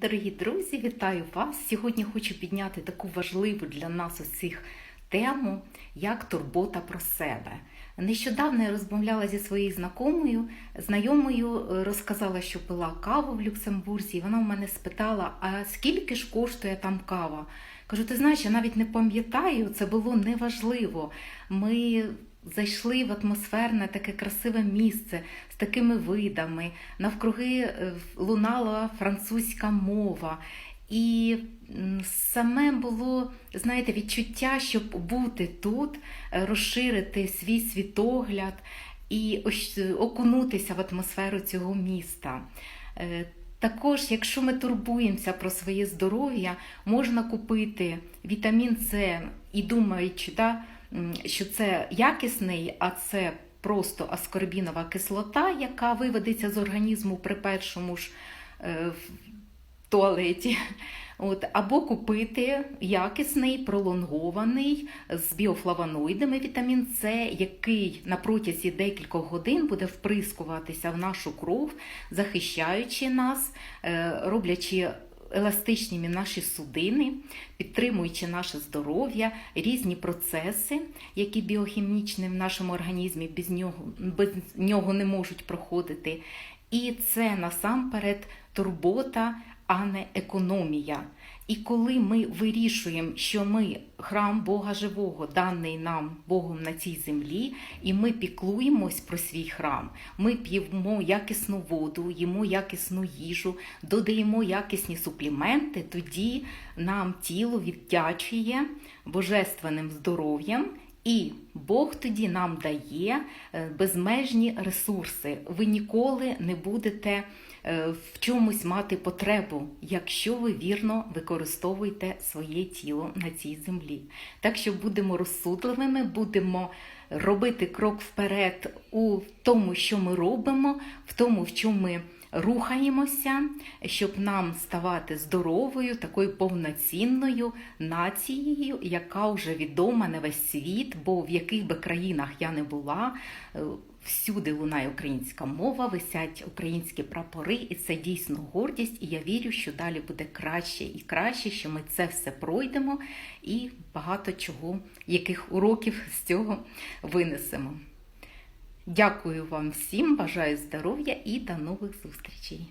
Дорогі друзі, вітаю вас! Сьогодні хочу підняти таку важливу для нас усіх тему, як турбота про себе. Нещодавно я розмовляла зі своєю знайомою. Знайомою розказала, що пила каву в Люксембурзі, і вона в мене спитала, а скільки ж коштує там кава? Кажу, ти знаєш, я навіть не пам'ятаю, це було неважливо. Ми зайшли в атмосферне таке красиве місце з такими видами. Навкруги е, лунала французька мова. І саме було, знаєте, відчуття, щоб бути тут, е, розширити свій світогляд і е, окунутися в атмосферу цього міста. Також, якщо ми турбуємося про своє здоров'я, можна купити вітамін С і думаючи, да, що це якісний, а це просто аскорбінова кислота, яка виведеться з організму при першому ж е, в туалеті. От, або купити якісний пролонгований з біофлавоноїдами вітамін С, який на протязі декількох годин буде вприскуватися в нашу кров, захищаючи нас, е, роблячи еластичними наші судини, підтримуючи наше здоров'я, різні процеси, які біохімічні в нашому організмі без нього, без нього не можуть проходити. І це насамперед турбота, а не економія. І коли ми вирішуємо, що ми храм Бога Живого, даний нам Богом на цій землі, і ми піклуємось про свій храм, ми п'ємо якісну воду, їмо якісну їжу, додаємо якісні супліменти, тоді нам тіло віддячує божественним здоров'ям. І Бог тоді нам дає е, безмежні ресурси. Ви ніколи не будете е, в чомусь мати потребу, якщо ви вірно використовуєте своє тіло на цій землі. Так що будемо розсудливими, будемо робити крок вперед у тому, що ми робимо, в тому, в чому ми рухаємося, щоб нам ставати здоровою, такою повноцінною нацією, яка вже відома на весь світ, бо в яких би країнах я не була. е, Всюди лунає українська мова, висять українські прапори, і це дійсно гордість. І я вірю, що далі буде краще і краще, що ми це все пройдемо і багато чого, яких уроків з цього винесемо. Дякую вам всім, бажаю здоров'я і до нових зустрічей.